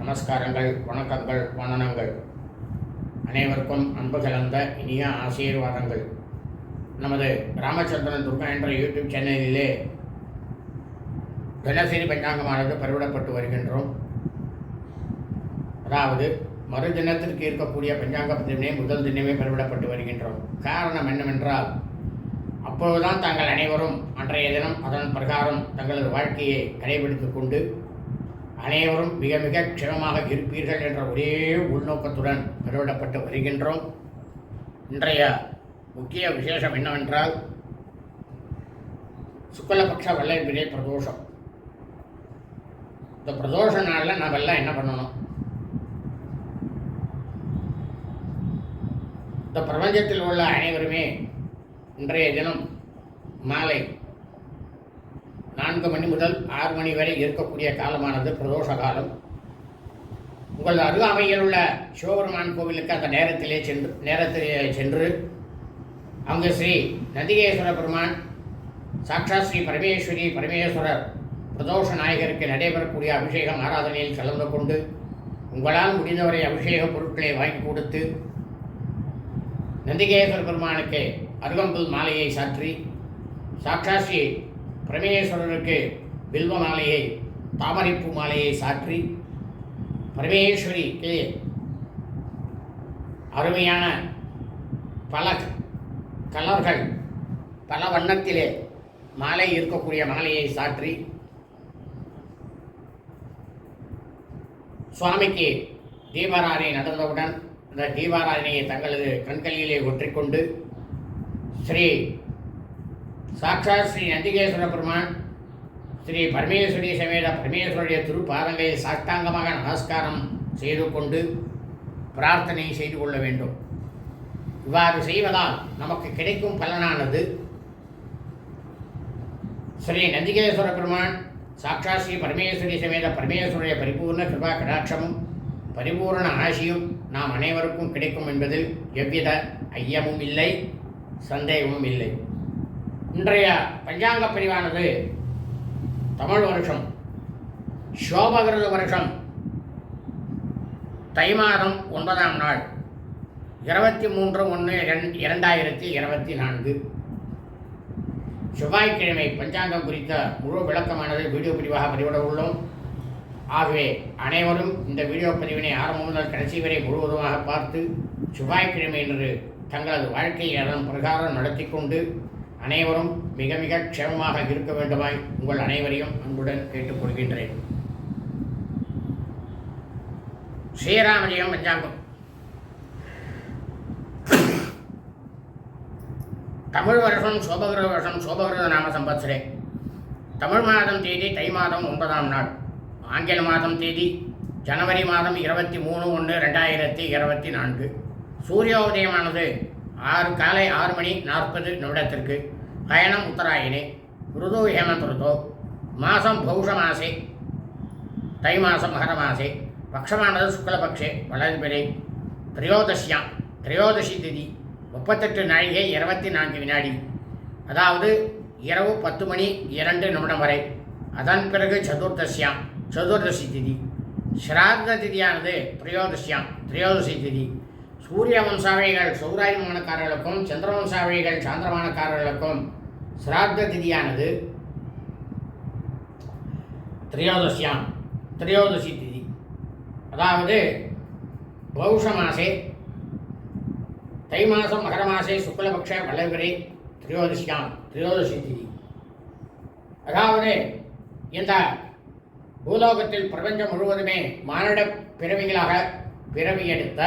நமஸ்காரங்கள் வணக்கங்கள் வணனங்கள் அனைவருக்கும் அன்பு கலந்த இனிய ஆசீர்வாதங்கள். நமது ராமச்சந்திரன் துர்கா என்ற யூடியூப் சேனலிலே தினசரி பஞ்சாங்கமானது பருவிடப்பட்டு வருகின்றோம். அதாவது மறு தினத்திற்கு இருக்கக்கூடிய பஞ்சாங்க பதிவினை முதல் தினமே பருவிடப்பட்டு வருகின்றோம். காரணம் என்னவென்றால் அப்போதுதான் தாங்கள் அனைவரும் அன்றைய தினம் அதன் பிரகாரம் தங்களது வாழ்க்கையை கடைபிடித்துக் கொண்டு அனைவரும் மிக மிக க்ஷமமாக இருப்பீர்கள் என்ற ஒரே உள்நோக்கத்துடன் பெருவிடப்பட்டு வருகின்றோம். இன்றைய முக்கிய விசேஷம் என்னவென்றால் சுக்கலபக்ஷ வல்லபிரை பிரதோஷம். இந்த பிரதோஷ நாளில் நாம் எல்லாம் என்ன பண்ணணும்? இந்த பிரபஞ்சத்தில் உள்ள அனைவருமே இன்றைய தினம் மாலை நான்கு மணி முதல் ஆறு மணி வரை இருக்கக்கூடிய காலமானது பிரதோஷ காலம். உங்கள் அருகாமையில் உள்ள சிவபெருமான் கோவிலுக்கு அந்த நேரத்திலே சென்று நேரத்திலே சென்று அங்கு ஸ்ரீ நந்திகேஸ்வர பெருமான் சாட்சாத் ஸ்ரீ பரமேஸ்வரி பரமேஸ்வரர் பிரதோஷ நாயகருக்கு நடைபெறக்கூடிய அபிஷேகம் ஆராதனையில் கலந்து கொண்டு உங்களால் முடிந்தவரை அபிஷேக பொருட்களை வாங்கி கொடுத்து நந்திகேஸ்வர பெருமானுக்கு அருகம்புல் மாலையை சாற்றி சாட்சாஸ்ரீ பரமேஸ்வரருக்கு வில்வ மாலையை தாமரைப்பு மாலையை சாற்றி பரமேஸ்வரிக்கு அருமையான பல கலர்கள் பல வண்ணத்திலே மாலை இருக்கக்கூடிய மாலையை சாற்றி சுவாமிக்கு தீபாராதனை நடந்தவுடன் அந்த தீபாராதனையை தங்களது கண்களிலே ஒற்றிக்கொண்டு ஸ்ரீ சாட்சாத் ஸ்ரீ நந்திகேஸ்வர பெருமான் ஸ்ரீ பரமேஸ்வரி சமேத பரமேஸ்வருடைய திருப்பாதங்களை சாஷ்டாங்கமாக நமஸ்காரம் செய்து கொண்டு பிரார்த்தனை செய்து கொள்ள வேண்டும். இவ்வாறு செய்வதால் நமக்கு கிடைக்கும் பலனானது ஸ்ரீ நந்திகேஸ்வர பெருமான் சாட்சாத் ஸ்ரீ பரமேஸ்வரி சமேத பரமேஸ்வருடைய பரிபூர்ண கிருபா கடாட்சமும் பரிபூர்ண ஆசியும் நாம் அனைவருக்கும் கிடைக்கும் என்பதில் எவ்வித ஐயமும் இல்லை சந்தேகமும் இல்லை. இன்றைய பஞ்சாங்க பிரிவானது தமிழ் வருஷம் சோபகிருத வருஷம் தை மாதம் ஒன்பதாம் நாள் இருபத்தி மூன்று ஒன்று இரண்டாயிரத்தி இருபத்தி நான்கு. செவ்வாய்க்கிழமை பஞ்சாங்கம் குறித்த முழு விளக்கமானது வீடியோ பிரிவாக பதிவிட உள்ளோம். ஆகவே அனைவரும் இந்த வீடியோ பதிவினை ஆரம்பம் முதல் கடைசி வரை முழுவதுமாக பார்த்து செவ்வாய்க்கிழமை என்று தங்களது வாழ்க்கையை அதன் பிரகாரம் நடத்தி கொண்டு அனைவரும் மிக மிக க்ஷேமமாக இருக்க வேண்டுமாய் உங்கள் அனைவரையும் அன்புடன் கேட்டுக்கொள்கின்றேன் ஸ்ரீராமஜயம் பஞ்சாங்கம். தமிழ் வருஷம் சோபகிருத வருஷம் சோபகிருத நாம சம்பத்சரே. தமிழ் மாதம் தேதி தை மாதம் ஒன்பதாம் நாள். ஆங்கில மாதம் தேதி ஜனவரி மாதம் இருபத்தி மூணு ஒன்று ரெண்டாயிரத்தி இருபத்தி நான்கு. சூரிய உதயமானது ஆறு காலை ஆறு மணி நாற்பது நிமிடத்திற்கு பயணம் உத்தராயணே. ருது ஹேமந்த் ருதோ. மாதம் பௌஷ மாசே. தை மாதம் மகர மாசே. பக்ஷமானது சுக்லபக்ஷே. வளர்பிறை. திரையோதசியாம். திரையோதசி திதி. முப்பத்தெட்டு நாழிகை இருபத்தி நான்கு வினாடி. அதாவது இரவு பத்து மணி இரண்டு நிமிடம் வரை. அதன் பிறகு சதுர்தசியாம். சதுர்தசி திதி. ஸ்ராத்த திதியானது திரையோதசியாம். திரையோதசி திதி. சூரிய வம்சாவளிகள் சௌராயமானக்காரர்களுக்கும் சந்திர வம்சாவளிகள் சாந்திரமானக்காரர்களுக்கும் சிராத்த திதியானது திரையோதசியாம் திரையோதசி திதி. அதாவது பௌஷ மாசே தை மாதம் மகர மாசே சுக்லபக்ஷ வளர்பிறை திரையோதசியாம் திரையோதசி திதி. அதாவது இந்த பூலோகத்தில் பிரபஞ்சம் முழுவதுமே மானிட பிறவிகளாக பிறவி எடுத்த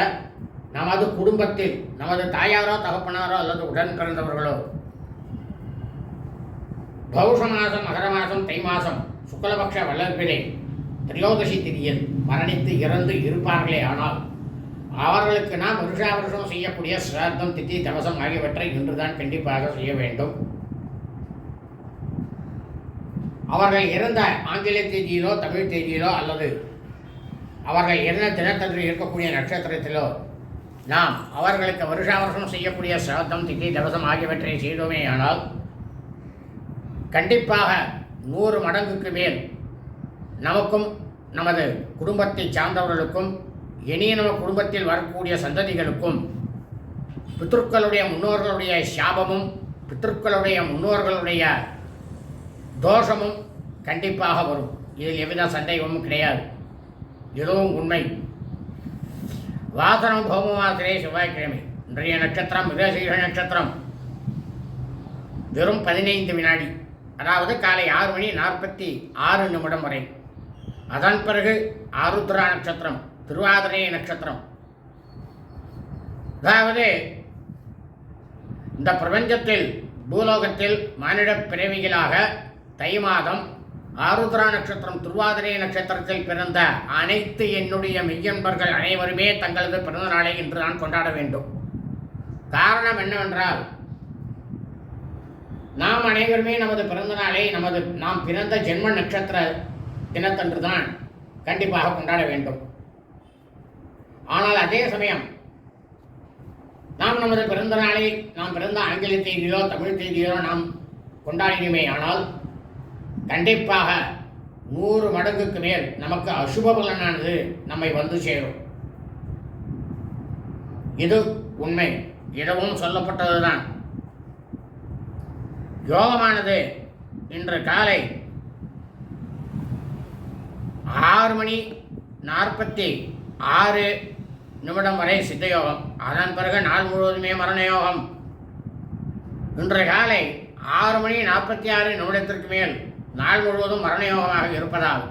நமது குடும்பத்தில் நமது தாயாரோ தகப்பனாரோ அல்லது உடன் பிறந்தவர்களோ பௌஷ மாதம் மகர மாதம் தை மாதம் சுக்லபக்ஷ வளர்ப்பிலே திரையோதசி திதியில் மரணித்து இறந்து இருப்பார்களே ஆனால் அவர்களுக்கு நாம் வருஷா வருஷம் செய்யக்கூடிய சிராத்தம் திதி தவசம் ஆகியவற்றை இன்றுதான் கண்டிப்பாக செய்ய வேண்டும். அவர்கள் இறந்த ஆங்கில தேதியிலோ தமிழ் தேதியிலோ அல்லது அவர்கள் இறந்த தினத்தன்று இருக்கக்கூடிய நட்சத்திரத்திலோ நாம் அவர்களுக்கு வருஷா வருஷம் செய்யக்கூடிய சிராத்தம் திதி தவசம் ஆகியவற்றை செய்தோமே ஆனால் கண்டிப்பாக நூறு மடங்குக்கு மேல் நமக்கும் நமது குடும்பத்தை சார்ந்தவர்களுக்கும் இனிய நம்ம குடும்பத்தில் வரக்கூடிய சந்ததிகளுக்கும் பித்திருக்களுடைய முன்னோர்களுடைய சாபமும் பித்திருக்களுடைய முன்னோர்களுடைய தோஷமும் கண்டிப்பாக வரும். இதில் எவ்வித சந்தேகமும் கிடையாது. இதுவும் உண்மை. வாசனம் பௌமவாசரே செவ்வாய்க்கிழமை. இன்றைய நட்சத்திரம் மிருகசீர நட்சத்திரம். வெறும் பதினைந்து வினாடி. அதாவது காலை ஆறு மணி நாற்பத்தி ஆறு நிமிடம் வரை. அதன் பிறகு ஆருத்ரா நட்சத்திரம் திருவாதிரை நட்சத்திரம். அதாவது இந்த பிரபஞ்சத்தில் பூலோகத்தில் மானிட பிறவிகளாக தை மாதம் ஆருத்ரா நட்சத்திரம் திருவாதிரை நட்சத்திரத்தில் பிறந்த அனைத்து என்னுடைய மெய்யன்பர்கள் அனைவருமே தங்களது பிறந்த நாளை இன்று நான் கொண்டாட வேண்டும். காரணம் என்னவென்றால் நாம் அனைவருமே நமது பிறந்த நாளை நமது நாம் பிறந்த ஜென்ம நட்சத்திர தினத்தன்று தான் கண்டிப்பாக கொண்டாட வேண்டும். ஆனால் அதே சமயம் நாம் நமது பிறந்த நாளை நாம் பிறந்த ஆங்கில தேதியிலோ தமிழ் தேதியிலோ நாம் கொண்டாடினோமே ஆனால் கண்டிப்பாக நூறு மடங்குக்கு மேல் நமக்கு அசுப பலனானது நம்மை வந்து சேரும். இது உண்மை. இதுவும் சொல்லப்பட்டதுதான். யோகமானது இன்று காலை ஆறு மணி நாற்பத்தி ஆறு நிமிடம் வரை சித்த யோகம் அதன் பிறகு நாள் முழுவதுமே மரண யோகம் இன்று காலை ஆறு மணி நாற்பத்தி ஆறு நிமிடத்திற்கு மேல் நாள் முழுவதும் மரண யோகமாக இருப்பதால்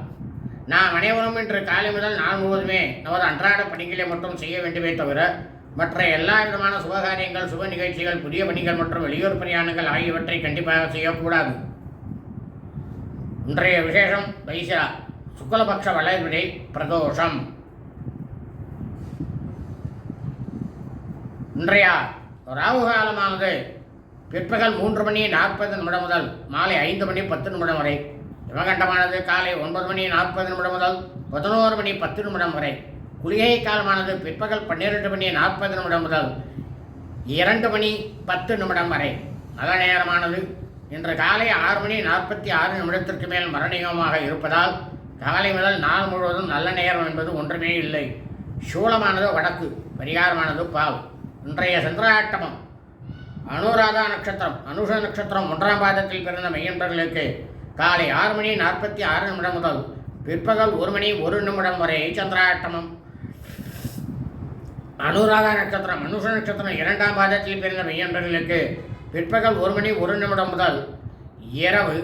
நாம் அனைவரும் இன்று காலை முதல் நாள் முழுவதுமே நமது அன்றாட பணிகளை மட்டும் செய்ய வேண்டுமே தவிர மற்ற எல்லா விதமான சுபகாரியங்கள் சுப நிகழ்ச்சிகள் புதிய பணிகள் மற்றும் வெளியூர் பிரயாணங்கள் ஆகியவற்றை கண்டிப்பாக செய்யக்கூடாது. இன்றைய விசேஷம் வைசா சுக்லபக்ஷ வளர்விடை பிரதோஷம். இன்றைய ராகு காலமானது பிற்பகல் மூன்று மணி நாற்பது நிமிடம் முதல் மாலை ஐந்து மணி பத்து நிமிடம் வரை. யமகண்டமானது காலை ஒன்பது மணி நாற்பது நிமிடம் முதல் பதினோரு மணி பத்து நிமிடம் வரை. குளிகை காலமானது பிற்பகல் பன்னிரெண்டு மணி நாற்பது நிமிடம் முதல் இரண்டு மணி பத்து நிமிடம் வரை. நல்ல நேரமானது இன்று காலை ஆறு மணி நாற்பத்தி ஆறு நிமிடத்திற்கு மேல் மரணியமாக இருப்பதால் காலை முதல் நாள் முழுவதும் நல்ல நேரம் என்பது ஒன்றுமே இல்லை. சூளமானது வடக்கு பரிகாரமானது பால் இன்றைய சந்திராட்டமம் அனுராதா நட்சத்திரம் அனுஷ நட்சத்திரம் ஒன்றாம் பாதத்தில் பிறந்த மையன்பர்களுக்கு காலை ஆறு மணி நாற்பத்தி ஆறு நிமிடம் முதல் பிற்பகல் ஒரு மணி ஒரு நிமிடம் வரை சந்திராட்டமம். அனுராதா நட்சத்திரம் அனுஷ நட்சத்திரம் இரண்டாம் பாதத்தில் பிறந்த மையன்பர்களுக்கு பிற்பகல் ஒரு மணி ஒரு நிமிடம் முதல் இரவு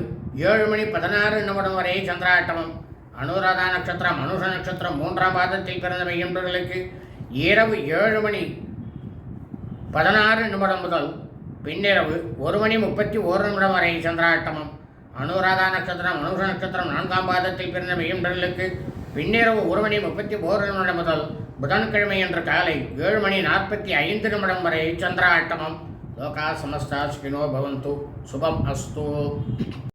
ஏழு மணி பதினாறு நிமிடம் வரை சந்திராட்டமம். அனுராதா நட்சத்திரம் அனுஷ நட்சத்திரம் மூன்றாம் பாதத்தில் பிறந்த மையன்பர்களுக்கு இரவு ஏழு மணி பதினாறு நிமிடம் முதல் பின்னிரவு ஒரு மணி முப்பத்தி ஒரு நிமிடம் வரை சந்திராட்டமம். அனுராதா நட்சத்திரம் அனுஷ நட்சத்திரம் நான்காம் பாதத்தில் பிறந்த மெய்யம்பர்களுக்கு பின்னிரவு ஒரு மணி முப்பத்தி ஓரு நிமிடம் முதல் புதன்கிழமை என்ற காலை ஏழு மணி நாற்பத்தி ஐந்து நிமிடம் வரை சந்திராட்டமம். லோகா சமஸ்தா ஸ்கினோ பவந்து. சுபம் அஸ்து.